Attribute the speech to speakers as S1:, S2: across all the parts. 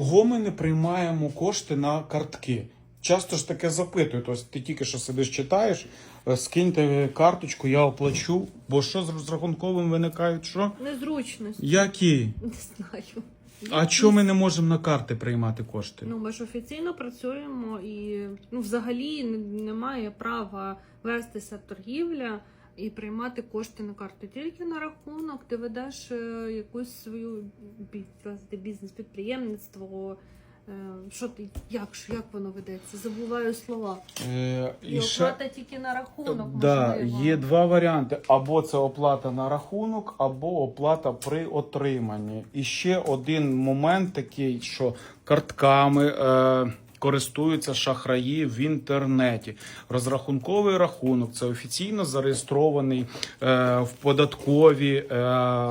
S1: Чого ми не приймаємо кошти на картки? Часто ж таке запитують. Ось ти тільки що сидиш, читаєш, е, скиньте карточку, я оплачу. Бо що з розрахунковим виникають? Що?
S2: Незручності.
S1: Які?
S2: Не знаю.
S1: А чому ми не можемо на карти приймати кошти?
S2: Ну, ми ж офіційно працюємо і ну, взагалі немає права вестися торгівля і приймати кошти на карту. Тільки на рахунок ти ведеш е, якусь свою бізнес-підприємництво. Е, Що ти, як, як воно ведеться? Забуваю слова.
S1: Е,
S2: І, оплата тільки на рахунок.
S1: Да,
S2: можливо.
S1: є два варіанти: або це оплата на рахунок, або оплата при отриманні. І ще один момент такий, що картками. Е, Користуються шахраї в інтернеті. Розрахунковий рахунок це офіційно зареєстрований е, в податкові е,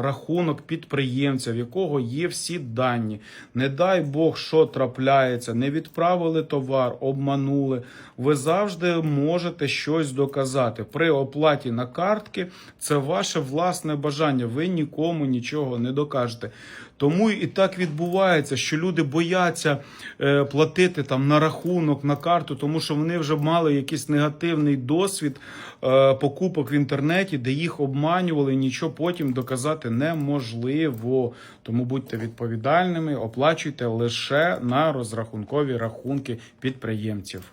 S1: рахунок підприємця, в якого є всі дані. Не дай Бог, що трапляється, не відправили товар, обманули. Ви завжди можете щось доказати. При оплаті на картки це ваше власне бажання. Ви нікому нічого не докажете. Тому і так відбувається, що люди бояться е, платити на рахунок, на карту, тому що вони вже мали якийсь негативний досвід е, покупок в інтернеті, де їх обманювали, нічого потім доказати неможливо. Тому будьте відповідальними, оплачуйте лише на розрахункові рахунки підприємців.